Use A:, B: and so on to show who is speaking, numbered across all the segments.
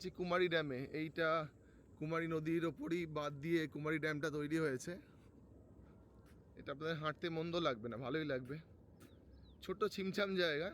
A: আছি কুমারী ড্যামে। এইটা কুমারী নদীর ওপরই বাদ দিয়ে কুমারী ড্যামটা তৈরি হয়েছে। এটা আপনাদের হাঁটতে মন্দ লাগবে না, ভালোই লাগবে। ছোট্ট ছিমছাম জায়গা।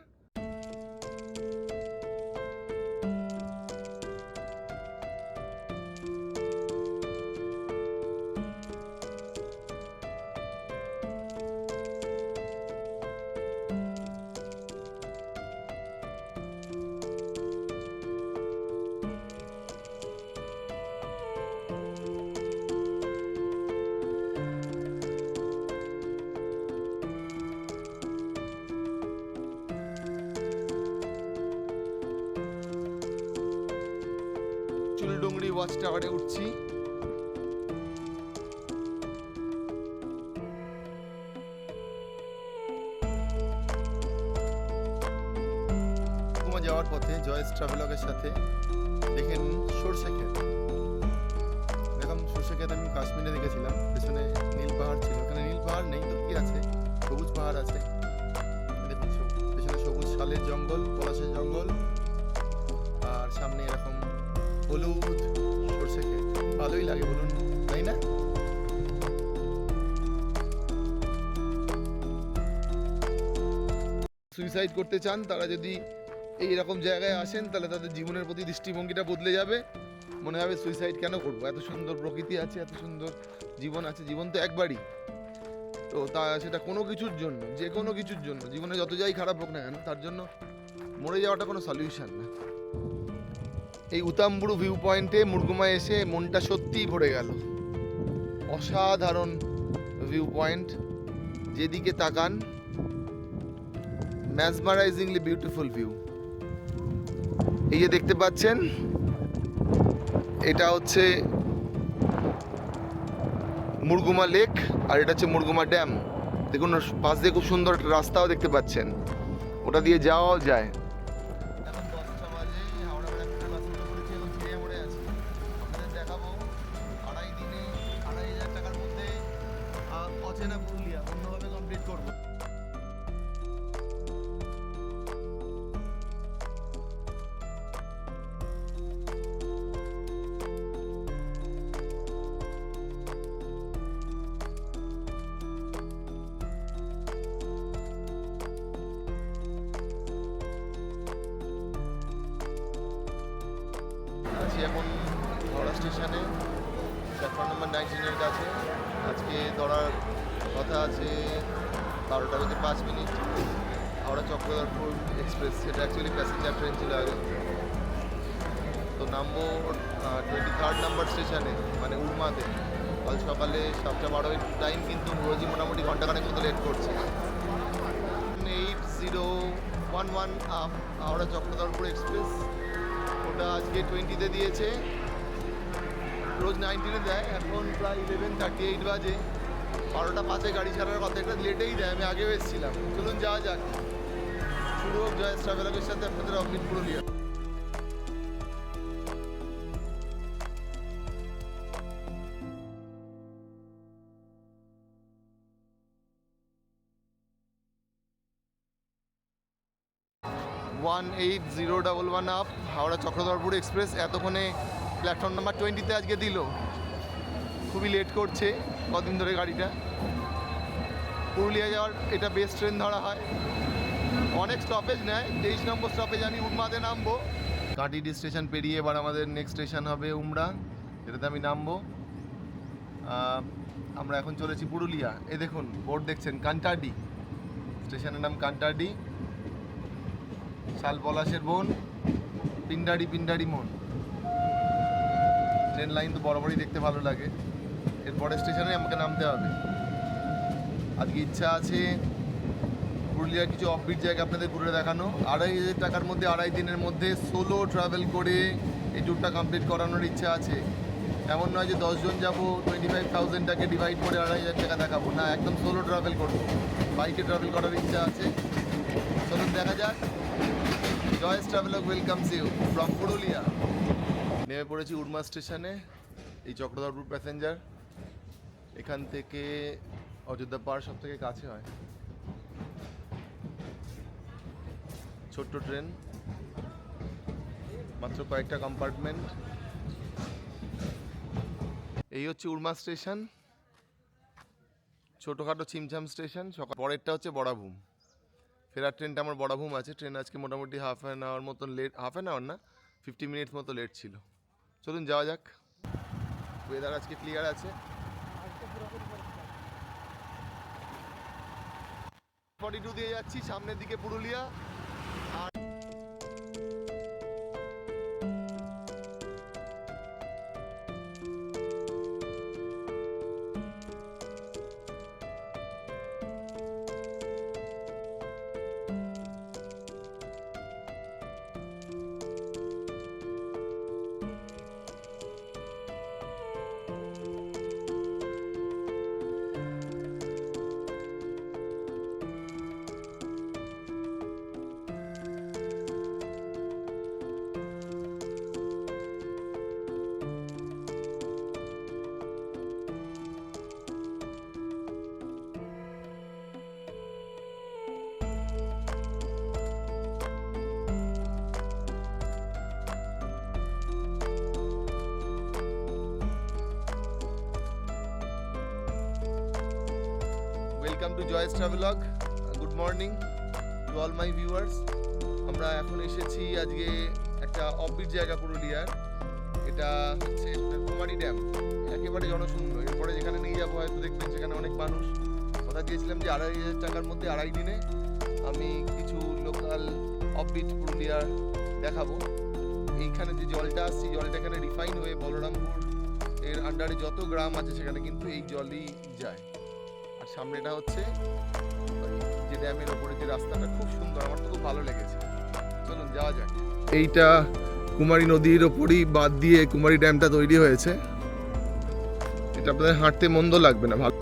A: ওয়াচ টাওয়ারে উঠছি। যাওয়ার পথে জয়েস ট্রাভেলগের সাথে দেখেন সর্ষে ক্ষেত। দেখুন, সর্ষে ক্ষেত আমি কাশ্মীরে দেখেছিলাম। পেছনে নীল পাহাড় ছিল। ওখানে নীল পাহাড় নেই তো, কি আছে? সবুজ পাহাড় আছে। দেখুন পেছনে সবুজ শালের জঙ্গল, পলাশের জঙ্গল। আর সামনে এরকম হলুদ ভালোই লাগে বলুন, তাই না? সুইসাইড করতে চান, তারা যদি এই রকম জায়গায় আসেন, তাহলে তাদের জীবনের প্রতি দৃষ্টিভঙ্গিটা বদলে যাবে। মনে হবে সুইসাইড কেন করব? এত সুন্দর প্রকৃতি আছে, এত সুন্দর জীবন আছে, জীবন তো একবারই। তো তা সেটা কোনো কিছুর জন্য, যে কোনো কিছুর জন্য, জীবনে যত যাই খারাপ হোক না কেন, তার জন্য মরে যাওয়াটা কোনো সলিউশন না। এই উতাম্বুরু ভিউ পয়েন্টে মুরগুমায় এসে মনটা সত্যিই ভরে গেল। অসাধারণ ভিউ পয়েন্ট যেদিকে তাকান ম্যাজমারাইজিংলি বিউটিফুল ভিউ এই যে দেখতে পাচ্ছেন, এটা হচ্ছে মুরগুমা লেক আর এটা হচ্ছে মুরগুমা ড্যাম দেখুন, পাশ দিয়ে খুব সুন্দর একটা রাস্তাও দেখতে পাচ্ছেন। ওটা দিয়ে যাওয়াও যায়। বারোটা বেজে পাঁচ মিনিট। হাওড়া চক্রধরপুর এক্সপ্রেস, সেটা অ্যাকচুয়ালি প্যাসেঞ্জার ট্রেন ছিল আগে। তো নামবো টোয়েন্টি থার্ড নাম্বার স্টেশনে মানে উড়মাতে কাল সকালে সাতটা বারো টাইম কিন্তু রোজই মোটামুটি ঘন্টাখানেক মতো লেট করছে। Eight zero one one up Howrah Chakradharpur express. ওটা আজকে টোয়েন্টিতে দিয়েছে। রোজ নাইনটিনে দেয়, এখন প্রায় ইলেভেন থার্টি এইট বাজে। বারোটা পাঁচে গাড়ি ছাড়ার কথা, একটা লেটেই দেয়, আমি আগেও এসেছিলাম। চলুন যাওয়া যাক। শুরু হোক জয়েস ট্রাভেলারের সাথে, আপনাদের office Purulia. One eight zero double one up, Howrah Chakradharpur express, এতক্ষণে প্ল্যাটফর্ম নাম্বার টোয়েন্টিতে আজকে দিল। খুবই লেট করছে কদিন ধরে গাড়িটা। পুরুলিয়া যাওয়ার এটা বেস্ট ট্রেন ধরা হয়। অনেক স্টপেজ নেয়, তেইশ নম্বর স্টপেজ আমি উড়মাতে নামবো। কাটিডি স্টেশন পেরিয়ে এবার আমাদের নেক্সট স্টেশন হবে উমরা, এটাতে আমি নামবো। আমরা এখন চলেছি পুরুলিয়া। এ দেখুন বোর্ড দেখছেন, কান্টাডি। স্টেশনের নাম কান্টাডি। শাল পলাশের বোন পিন্ডারি পিন্ডারি মন। ট্রেন লাইন তো বরাবরই দেখতে ভালো লাগে। এরপরে স্টেশনে আমাকে নামতে হবে। আজকে ইচ্ছা আছে পুরুলিয়ার কিছু অফবিট জায়গা আপনাদের ঘুরে দেখানো। আড়াই হাজার টাকার মধ্যে, আড়াই দিনের মধ্যে সোলো ট্রাভেল করে এই ট্যুরটা কমপ্লিট করানোর ইচ্ছা আছে। এমন নয় যে দশজন যাব টোয়েন্টি ফাইভ থাউজেন্ডটাকে ডিভাইড করে আড়াই হাজার টাকা দেখাবো। না, একদম সোলো ট্রাভেল করব। বাইকে ট্রাভেল করার ইচ্ছা আছে। চলুন দেখা যাক। Joy's travelogue welcomes you from Purulia নেমে পড়েছি উড়মা স্টেশনে, এই চক্রধরপুর প্যাসেঞ্জার এখান থেকে অযোধ্যা পাহাড় সব থেকে কাছে হয়। ছোট্ট ট্রেন, মাত্র কয়েকটা কম্পার্টমেন্ট এই হচ্ছে উড়মা স্টেশন, ছোটোখাটো ছিমছাম স্টেশন, সকাল পরেরটা হচ্ছে বড়াভূম। ফেরার ট্রেনটা আমার বড়াভূম আছে, ট্রেন আজকে মোটামুটি হাফ অ্যান আওয়ার মতন লেট হাফ অ্যান আওয়ার না ফিফটি মিনিটস মতো লেট ছিল। চলুন যাওয়া যাক। ওয়েদার আজকে ক্লিয়ার আছে। ফর্টি টু দিয়ে যাচ্ছি সামনের দিকে Purulia. To Joy's travelogue good morning to all my viewers আমরা এখন এসেছি আজকে একটা অফবিট জায়গা পুরুলিয়ার। এটা হচ্ছে কুমারী ড্যাম। একেবারে জনশূন্য। এরপরে যেখানে নিয়ে যাব হয়তো দেখবেন সেখানে অনেক মানুষ। কথা দিয়েছিলাম যে আড়াই হাজার টাকার মধ্যে আড়াই দিনে আমি কিছু লোকাল অফবিট পুরুলিয়ার দেখাবো। এইখানে যে জলটা আসছে জলটা এখানে রিফাইন হয়ে বলরামপুর এর আন্ডারে যত গ্রাম আছে সেখানে কিন্তু এই জলই যায়। আর সামনেটা হচ্ছে যে ড্যামের ওপরে যে রাস্তাটা, খুব সুন্দর, আমার তো খুব ভালো লেগেছে। চলুন, যাওয়া যাক। এইটা কুমারী নদীর ওপরই বাদ দিয়ে কুমারী ড্যামটা তৈরি হয়েছে। এটা আপনাদের হাঁটতে মন্দ লাগবে না, ভালো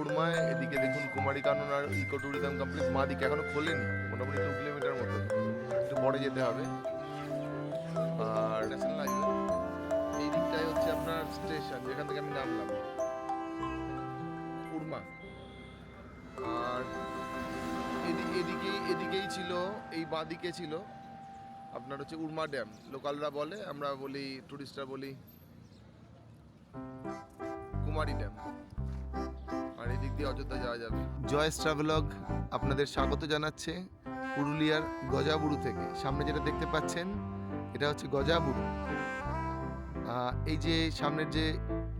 A: উড়মায় এদিকে দেখুন কুমারী কানন আর ইকো ট্যুরিজম কমপ্লেক্স মা দিকে এখনও খোলেনি, মোটামুটি দু কিলোমিটার মতো। একটু পরে যেতে হবে। আর ন্যাশনাল হাইওয়ে এই দিকটাই হচ্ছে আপনার স্টেশন যেখান থেকে আমি নামলাম। উড়মা আর এদিকে, এদিকেই এদিকেই ছিল, এই বাঁদিকে ছিল আপনার হচ্ছে উড়মা ড্যাম। লোকালরা বলে, আমরা বলি টুরিস্টরা বলি, কুমারী ড্যাম। দিয়ে অযোধ্যা যাওয়া যাবে। জয়েস ট্রাভেলগ আপনাদের স্বাগত জানাচ্ছে পুরুলিয়ার গজাবুড়ু থেকে। সামনে যেটা দেখতে পাচ্ছেন এটা হচ্ছে গজাবুড়ু আহ, এই যে সামনের যে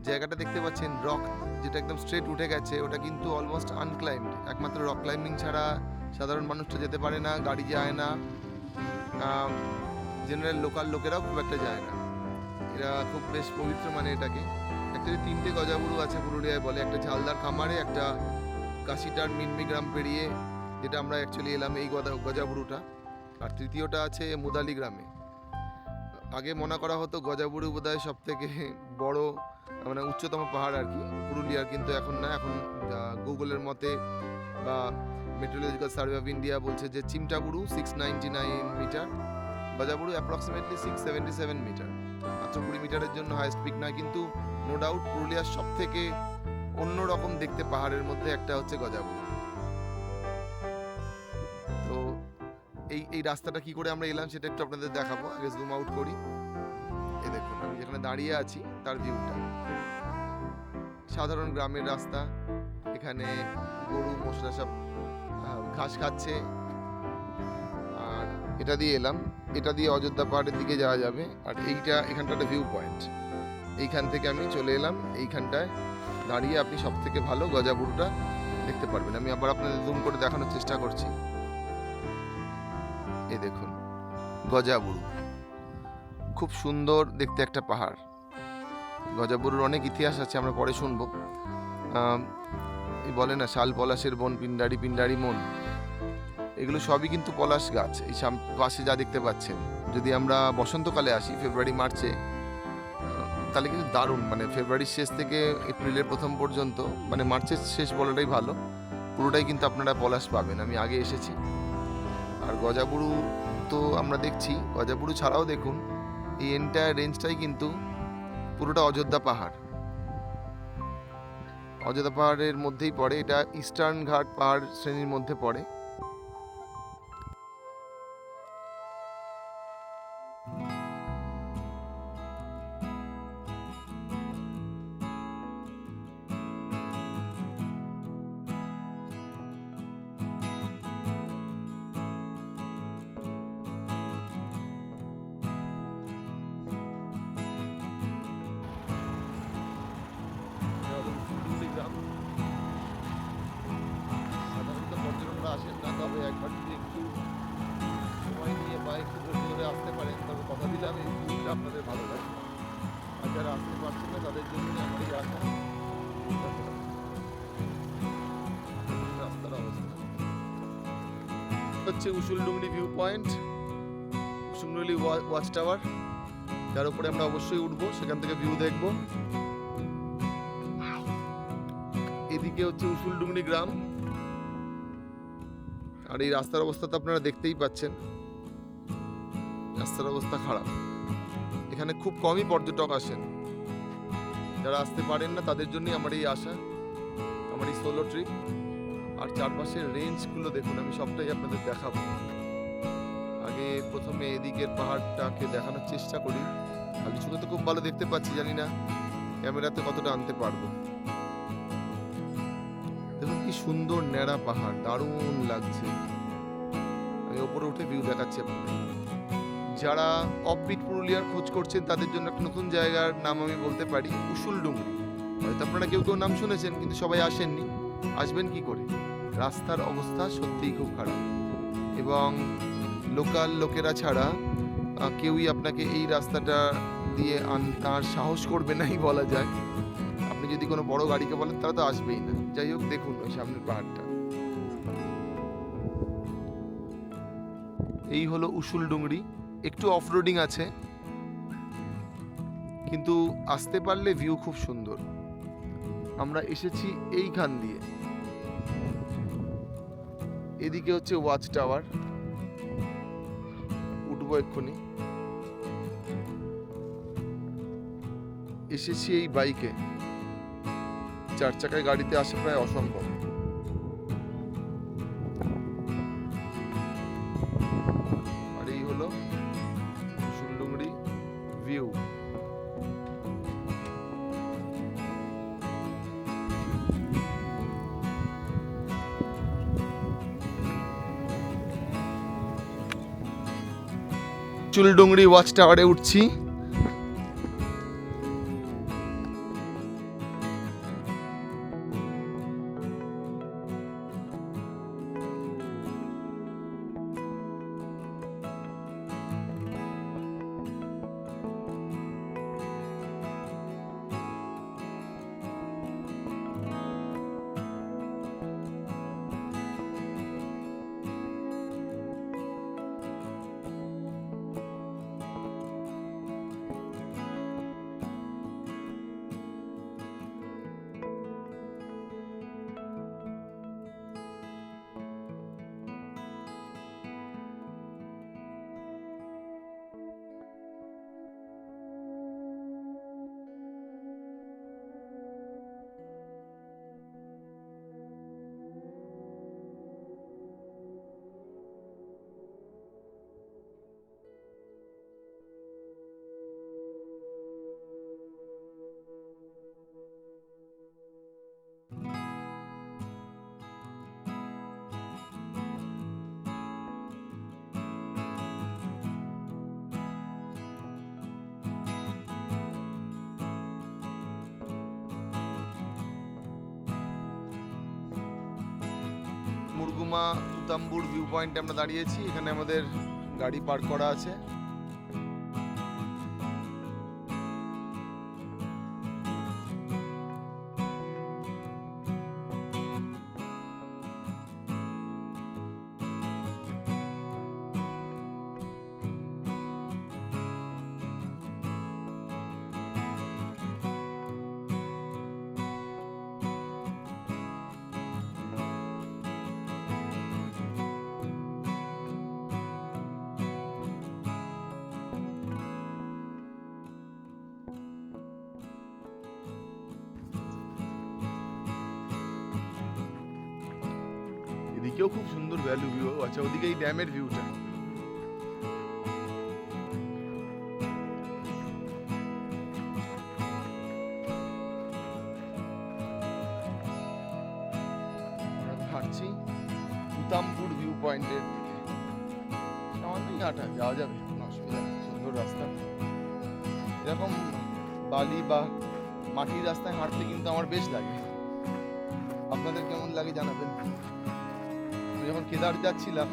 A: জায়গাটা দেখতে পাচ্ছেন রক যেটা একদম স্ট্রেট উঠে গেছে ওটা কিন্তু অলমোস্ট আনক্লাইমড একমাত্র রক ক্লাইম্বিং ছাড়া সাধারণ মানুষটা যেতে পারে না গাড়ি যায় না। জেনারেল লোকাল লোকেরাও খুব একটা যায় না। এরা খুব বেশ পবিত্র মানে এটাকে। অ্যাকচুয়ালি তিনটে গজাবুরু আছে পুরুলিয়ায় বলে, একটা ঝালদার খামারে, একটা কাশিটার মিনমি গ্রাম পেরিয়ে, যেটা আমরা অ্যাকচুয়ালি এলাম এই গদা গজাবুরুটা আর তৃতীয়টা আছে মুদালি গ্রামে। আগে মনে করা হতো গজাবুরু বোধহয় সব থেকে বড় মানে উচ্চতম পাহাড় আর কি পুরুলিয়ার কিন্তু এখন না, এখন গুগলের মতে বা মেট্রোলজিক্যাল সার্ভে অফ ইন্ডিয়া বলছে যে Chimtaburu six ninety nine metre Gajaburu approximately six seventy seven metre মাত্র কুড়ি মিটারের জন্য হাইস্ট পিক নয়, কিন্তু নো ডাউট পুরুলিয়ার সব থেকে অন্যরকম দেখতে পাহাড়ের মধ্যে একটা হচ্ছে গজাবুরু তো এই এই রাস্তাটা কি করে আমরা এলাম সেটা একটু আপনাদের দেখাবো, আগে জুম আউট করি। এ দেখুন, আমি যেখানে দাঁড়িয়ে আছি, তার ভিউটা সাধারণ গ্রামের রাস্তা, এখানে গরু, মশলা সব ঘাস খাচ্ছে। আর এটা দিয়ে এলাম, এটা দিয়ে অযোধ্যা পাহাড়ের দিকে যাওয়া যাবে, আর এইটা, এখানটা একটা ভিউ পয়েন্ট এইখান থেকে আমি চলে এলাম। এইখানটায় দাঁড়িয়ে আপনি সব থেকে ভালো গজাবুরুটা দেখতে পারবেন। আমি আবার আপনাদের জুম করে দেখানোর চেষ্টা করছি। এ দেখুন, গজাবুরু। খুব সুন্দর দেখতে একটা পাহাড়। গজাবুরুর অনেক ইতিহাস আছে, আমরা পরে শুনব। বলে না, শাল পলাশের বন পিন্ডারি পিন্ডারি মন। এগুলো সবই কিন্তু পলাশ গাছ। এই পাশে যা দেখতে পাচ্ছেন। যদি আমরা বসন্তকালে আসি, ফেব্রুয়ারি, মার্চে তাহলে কিন্তু দারুণ মানে ফেব্রুয়ারির শেষ থেকে এপ্রিলের প্রথম পর্যন্ত মানে মার্চের শেষ বলাটাই ভালো। পুরোটাই কিন্তু আপনারা পলাশ পাবেন, আমি আগে এসেছি। আর গজাবুরু তো আমরা দেখছি গজাবুরু ছাড়াও দেখুন, এই এন্টায়ার রেঞ্জটাই কিন্তু পুরোটা অযোধ্যা পাহাড়। অযোধ্যা পাহাড়ের মধ্যেই পড়ে, এটা ইস্টার্ন ঘাট পাহাড় শ্রেণির মধ্যে পড়ে। ওয়াচ টাওয়ার যার উপরে আমরা অবশ্যই উঠবো, সেখান থেকে ভিউ দেখব। এদিকে হচ্ছে উসুলডুংরি গ্রাম। আর এই রাস্তার অবস্থা তো আপনারা দেখতেই পাচ্ছেন। রাস্তার অবস্থা খারাপ। এখানে খুব কমই পর্যটক আসেন। যারা আসতে পারেন না, তাদের জন্যই আমার এই আশা, আমার এই সোলো ট্রিপ আর চারপাশের রেঞ্জগুলো দেখুন, আমি সবটাই আপনাদের দেখাবো। প্রথমে এদিকের পাহাড়টাকে দেখানোর চেষ্টা করি। খালি চোখে তো খুব ভালো দেখতে পাচ্ছি, জানি না ক্যামেরাতে কতটা আনতে পারব। দেখুন কি সুন্দর ন্যাড়া পাহাড়, দারুণ লাগছে। আমি ওপরে উঠে ভিউ দেখাচ্ছি আপনাদের। যারা অফবিট পুরুলিয়ার খোঁজ করছেন, তাদের জন্য একটা নতুন জায়গার নাম আমি বলতে পারি উসুল ডুংরি হয়তো আপনারা কেউ কেউ নাম শুনেছেন, কিন্তু সবাই আসেননি। আসবেন কি করে? রাস্তার অবস্থা সত্যিই খুব খারাপ। এবং লোকাল লোকেরা ছাড়া কেউই আপনাকে এই রাস্তাটা দিয়ে আন আনার সাহস করবে নাই বলা যায়। আপনি যদি কোনো বড় গাড়িকে বলেন, তারা তো আসবেই না। যাই হোক, দেখুন ওই সামনের পাহাড়টা। এই হলো উসুল ডুংরি। একটু অফরোডিং আছে, কিন্তু আসতে পারলে ভিউ খুব সুন্দর। আমরা এসেছি এইখান দিয়ে। এদিকে হচ্ছে ওয়াচ টাওয়ার। এক্ষুনি। এসেছি এই বাইকে। চার চাকায় গাড়িতে আসা প্রায় অসম্ভব। চুলডুংরি ওয়াচ টাওয়ারে উঠছি। মুরগুমা তুতাম্বুর ভিউ পয়েন্টে আমরা দাঁড়িয়েছি এখানে আমাদের গাড়ি পার্ক করা আছে হাঁটছি উতামপুর ভিউ পয়েন্টের দিকে। সামান্যই হাঁটা যাওয়া যাবে, কোনো অসুবিধা নেই, সুন্দর রাস্তা। এরকম বালি বা মাটির রাস্তায় হাঁটতে কিন্তু আমার বেশ লাগে। আপনাদের কেমন লাগে জানাবেন। আমি যখন কেদার যাচ্ছিলাম,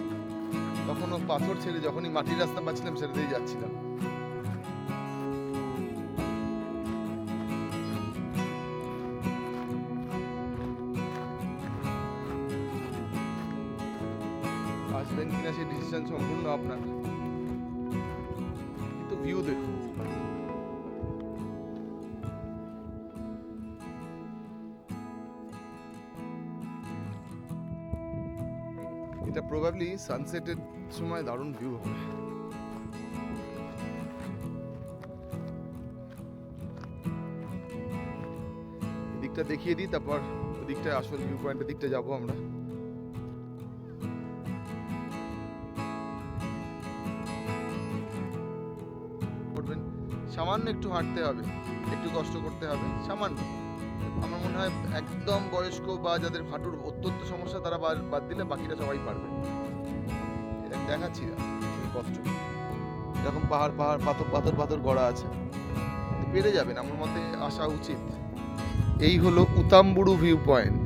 A: তখনও পাথর ছেড়ে যখনই মাটির রাস্তা পাচ্ছিলাম সেটা দিয়ে যাচ্ছিলাম। প্রবাবলি সানসেটের সময় দারুণ ভিউ হবে। এদিকটা দেখিয়ে দিই, তারপর ওদিকটা আসল ভিউ পয়েন্টের দিকটা যাব আমরা। সামান্য একটু হাঁটতে হবে, একটু কষ্ট করতে হবে, সামান্য। আমার মনে হয় একদম বয়স্ক বা যাদের হাঁটুর অত্যন্ত সমস্যা, তারা বাদ দিলে বাকিরা সবাই পারবে। দেখাচ্ছি না পথটা এরকম পাহাড় পাহাড়, পাথর পাথর পাথর গড়া আছে। পেরে যাবেন আমার মতে আসা উচিত। এই হলো উতামবুড়ু ভিউ পয়েন্ট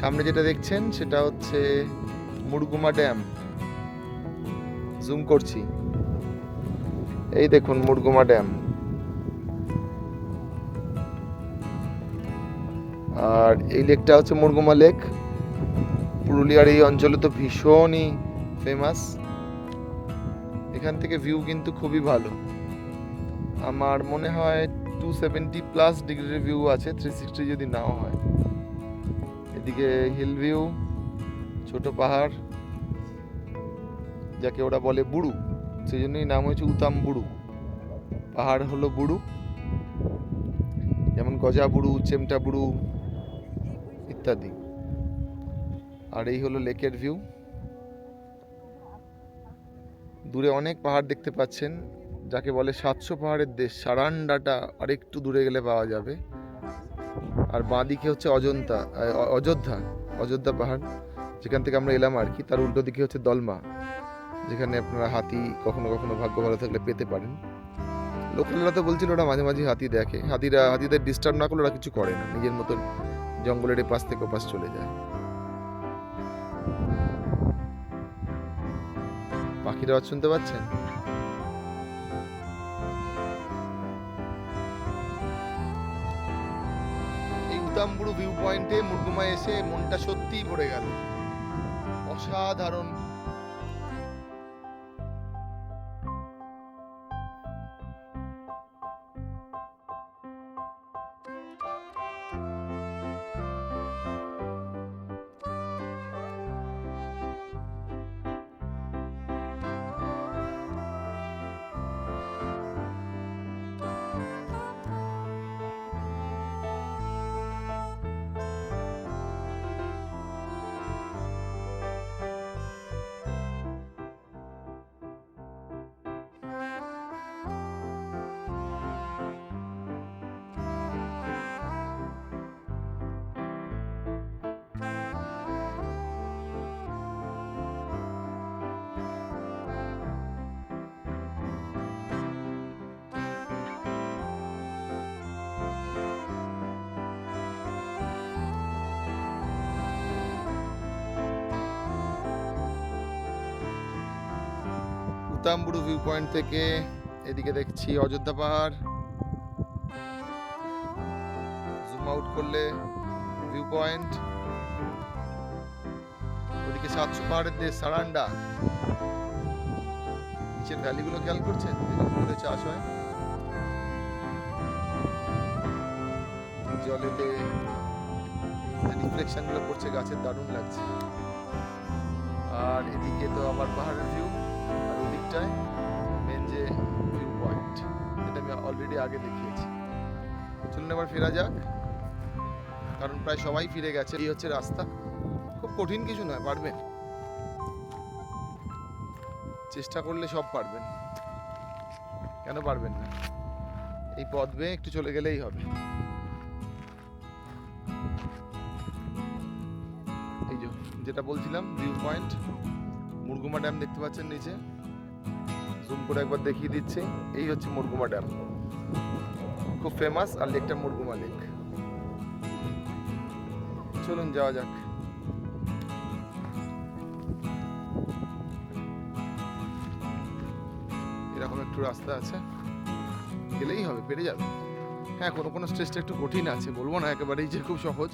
A: সামনে যেটা দেখছেন, সেটা হচ্ছে মুরগুমা ড্যাম। জুম করছি। এই দেখুন মুরগুমা ড্যাম। আর এই লেকটা হচ্ছে মুরগুমা লেক। পুরুলিয়ার এই অঞ্চলে তো ভীষণই ফেমাস এখান থেকে ভিউ কিন্তু খুবই ভালো। আমার মনে হয় টু সেভেন্টি প্লাস ডিগ্রির ভিউ আছে থ্রি সিক্সটি যদি নাও হয়। এদিকে হিল ভিউ ছোট পাহাড়, যাকে ওরা বলে বুড়ু। সেই জন্যই নাম হয়েছে উতাম বুড়ু। পাহাড় হলো বুড়ু। যেমন গজা বুড়ু, চেমটা বুড়ু, ইত্যাদি। আর এই হলো লেকের ভিউ। দূরে অনেক পাহাড় দেখতে পাচ্ছেন, যাকে বলে সাতশো পাহাড়ের দেশ। সারান্ডাটা আরেকটু দূরে গেলে পাওয়া যাবে। আর বাঁদিকে হচ্ছে অজন্তা অযোধ্যা অযোধ্যা পাহাড়। যেখান থেকে আমরা এলাম আর কি, তার উল্টো দিকে হচ্ছে দলমা, যেখানে আপনারা হাতি কখনো কখনো ভাগ্য ভালো থাকলে পেতে পারেন। লোকালরা তো বলছিল ওরা মাঝে মাঝে হাতি দেখে। হাতিরা, হাতিদের ডিস্টার্ব না করলে ওরা কিছু করে না। নিজের মতন জঙ্গলের পাশ থেকে ওপাশ চলে যায়। পাখির আওয়াজ শুনতে পাচ্ছেন? এই ভিউ পয়েন্টে মুরগুমায় এসে মনটা সত্যিই ভরে গেল। অসাধারণ উতামবুড়ু ভিউ পয়েন্ট থেকে এদিকে দেখছি অযোধ্যা পাহাড়। জুম আউট করলে ভিউ পয়েন্ট ওদিকে সাতশো পাহাড়ের দেশ সারান্ডা। নিচের ভ্যালিগুলো খেয়াল করছেন? করে চাষ হয়। জলেতে রিফ্লেকশনগুলো পড়ছে গাছের দারুণ লাগছে। আর এদিকে তো আবার পাহাড়ের ভিউ আর মেন যে ভিউ পয়েন্ট যেটা আমি অলরেডি আগে দেখিয়েছি। চলুন এবার ফেরা যাক, কারণ প্রায় সবাই ফিরে গেছে। এই হচ্ছে রাস্তা। খুব কঠিন কিছু নয়, পারবেন। চেষ্টা করলে সব পারবেন। কেন পারবেন না? এই পথ বেয়ে একটু চলে গেলেই হবে। এই যে, যেটা বলছিলাম ভিউ পয়েন্ট মুরগুমা ড্যাম দেখতে পাচ্ছেন নিচে। জুম করে একবার দেখিয়ে দিচ্ছি। এই হচ্ছে মুরগুমা ড্যাম খুব ফেমাস আর লেকটা মুরগুমা লেক। চলুন যাওয়া যাক। এরকম একটু রাস্তা আছে। গেলেই হবে, পেরে যাবে। হ্যাঁ কোনো কোনো স্টেজটা একটু কঠিন আছে, বলব না, একেবারেই যে খুব সহজ।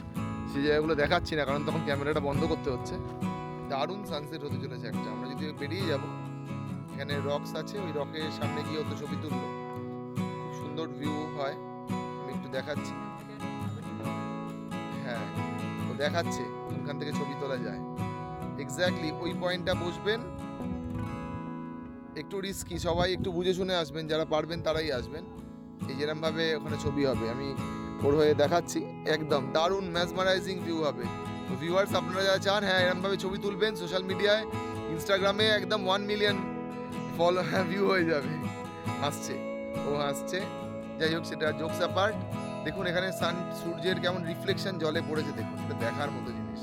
A: সেই জায়গাগুলো দেখাচ্ছি না, কারণ তখন ক্যামেরাটা বন্ধ করতে হচ্ছে। দারুণ সানসেট হতে চলেছে একটা। আমরা যদি বেরিয়ে যাব এখানে রক্স আছে, ওই রকের সামনে গিয়ে তো ছবি তুলবো। খুব সুন্দর ভিউ হয়, আমি একটু দেখাচ্ছি। হ্যাঁ ও দেখাচ্ছে ওখান থেকে ছবি তোলা যায়। এক্স্যাক্টলি ওই পয়েন্টটা বসবেন। একটু রিস্কি সবাই একটু বুঝে শুনে আসবেন, যারা পারবেন তারাই আসবেন। এই যেরকম ভাবে ওখানে ছবি হবে, আমি ওর হয়ে দেখাচ্ছি, একদম দারুণ ম্যাজমারাইজিং ভিউ হবে। ভিউয়ার্স আপনারা যারা চান হ্যাঁ এরকম ভাবে ছবি তুলবেন সোশ্যাল মিডিয়ায় ইনস্টাগ্রামে একদম ওয়ান মিলিয়ন ফলো হ্যাঁ হয়ে যাবে। হাসছে। ও হাসছে। যাই হোক, সেটা জোকস অ্যাপার্ট দেখুন, এখানে সান সূর্যের কেমন রিফ্লেকশন জলে পড়েছে, দেখুন। এটা দেখার মতো জিনিস।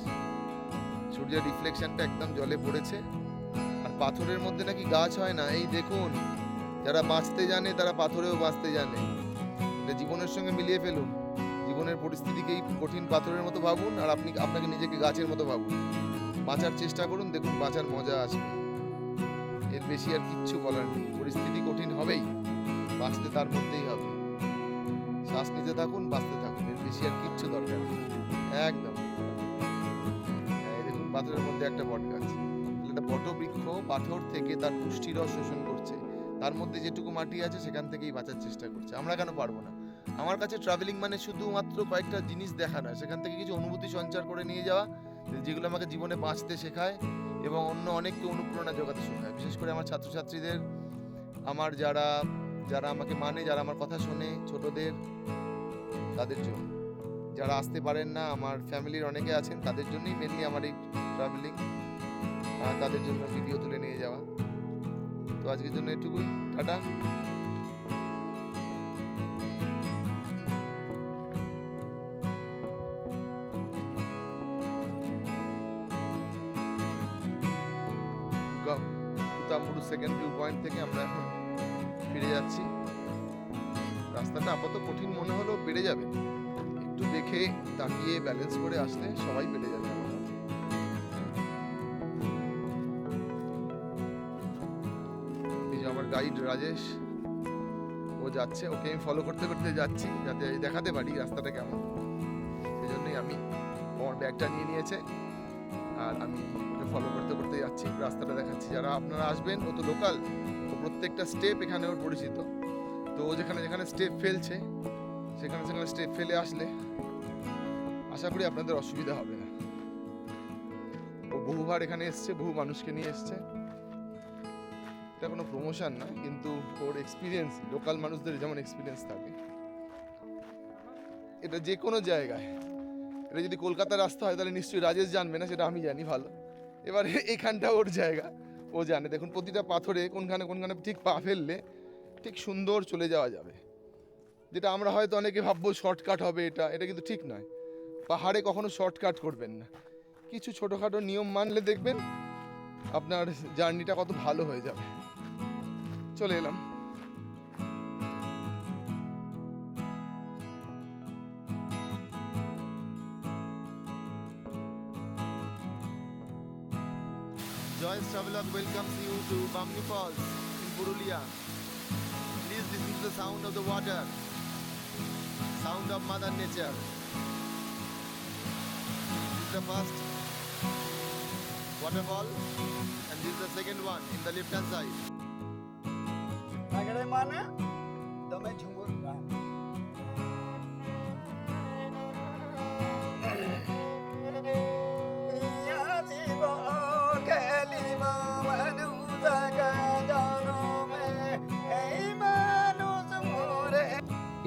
A: সূর্যের রিফ্লেকশনটা একদম জলে পড়েছে। আর পাথরের মধ্যে নাকি গাছ হয় না। এই দেখুন, যারা বাঁচতে জানে, তারা পাথরেও বাঁচতে জানে। এটা জীবনের সঙ্গে মিলিয়ে ফেলুন। জীবনের পরিস্থিতিকেই কঠিন পাথরের মতো ভাবুন, আর আপনি, আপনাকে নিজেকে গাছের মতো ভাবুন। বাঁচার চেষ্টা করুন, দেখুন, বাঁচার মজা আসবে। বেশি আর কিচ্ছু বলার নেই। পরিস্থিতি কঠিন হবেই বাঁচতে তার মধ্যেই হবে। শ্বাস নিতে থাকুন বাঁচতে থাকুন এর বেশি আর কিচ্ছু দরকার নেই। একদম। হ্যাঁ, দেখুন পাথরের মধ্যে একটা বট গাছ। একটা বটবৃক্ষ পাথর থেকে তার পুষ্টির রস শোষণ করছে। তার মধ্যে যেটুকু মাটি আছে সেখান থেকেই বাঁচার চেষ্টা করছে। আমরা কেন পারব না? আমার কাছে ট্রাভেলিং মানে শুধুমাত্র কয়েকটা জিনিস দেখা নয় সেখান থেকে কিছু অনুভূতি সঞ্চার করে নিয়ে যাওয়া যেগুলো আমাকে জীবনে বাঁচতে শেখায়। এবং অন্য অনেককে অনুপ্রেরণা জোগাতে শেখায়। বিশেষ করে আমার ছাত্রছাত্রীদের, আমার যারা যারা আমাকে মানে যারা আমার কথা শোনে, ছোটদের, তাদের জন্য। যারা আসতে পারেন না, আমার ফ্যামিলির অনেকে আছেন, তাদের জন্যই মেনলি আমার এই ট্রাভেলিং তাদের জন্য ভিডিও তুলে নিয়ে যাওয়া। তো আজকের জন্য এটুকুই। টাটা। পয়েন্ট থেকে আমরা এখন ফিরে যাচ্ছি। রাস্তাটা আপাতত কঠিন মনে হলেও বেড়ে যাবে। একটু দেখে তাকিয়ে ব্যালেন্স করে আসলে সবাই পেরে যাবে। এই যে আমার গাইড রাজেশ, ও যাচ্ছে। ওকে আমি ফলো করতে করতে যাচ্ছি, যাতে দেখাতে পারি রাস্তাটা কেমন। সেই জন্যই আমি আমার ব্যাগটা নিয়ে নিয়েছে। আর আমি ফলো করতে করতে যাচ্ছি। রাস্তাটা দেখাচ্ছি যারা আপনারা আসবেন, ও তো লোকাল ও প্রত্যেকটা স্টেপ এখানে ওর পরিচিত। তো ও যেখানে যেখানে স্টেপ ফেলছে, সেখানে সেখানে স্টেপ ফেলে আসলে আশা করি আপনাদের অসুবিধা হবে না। ও বহুবার এখানে এসছে, বহু মানুষকে নিয়ে এসছে। এটা কোনো প্রমোশন না, কিন্তু ওর এক্সপিরিয়েন্স লোকাল মানুষদের যেমন এক্সপিরিয়েন্স থাকে। এটা যে কোনো জায়গায়। এটা যদি কলকাতার রাস্তা হয়, তাহলে নিশ্চয়ই রাজেশ জানবে না, সেটা আমি জানি ভালো। এবার এখানটা ওর জায়গা। ও জানে। দেখুন, প্রতিটা পাথরে কোনখানে কোনখানে ঠিক পা ফেললে ঠিক সুন্দর চলে যাওয়া যাবে। যেটা আমরা হয়তো অনেকে ভাববো শর্টকাট হবে এটা এটা কিন্তু ঠিক নয়। পাহাড়ে কখনো শর্টকাট করবেন না। কিছু ছোটোখাটো নিয়ম মানলে দেখবেন আপনার জার্নিটা কত ভালো হয়ে যাবে। চলে এলাম। Travelog welcomes you to Bamni Falls. In Purulia. Please listen to the sound of the water, sound of Mother Nature. This is the first waterfall, and this is the second one in the left hand side.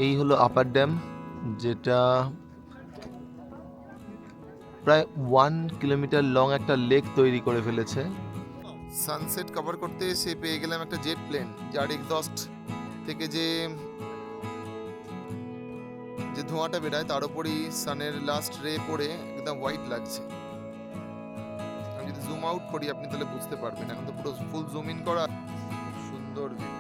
B: এই
A: হলো আপার dam যেটা প্রায় one kilometre long একটা lake তৈরি করে ফেলেছে। Sunset cover করতে এসে পেয়ে গেলাম একটা জেট প্লেন যার এক্সস্ট থেকে যে যে ধোঁয়াটা বেরায়, তার উপরই সানের লাস্ট রে পড়ে, একদম হোয়াইট লাগছে। আমি যদি জুম আউট করি, আপনি তাহলে বুঝতে পারবেন। এখন তো পুরো ফুল জুম ইন করা, সুন্দর ভিউ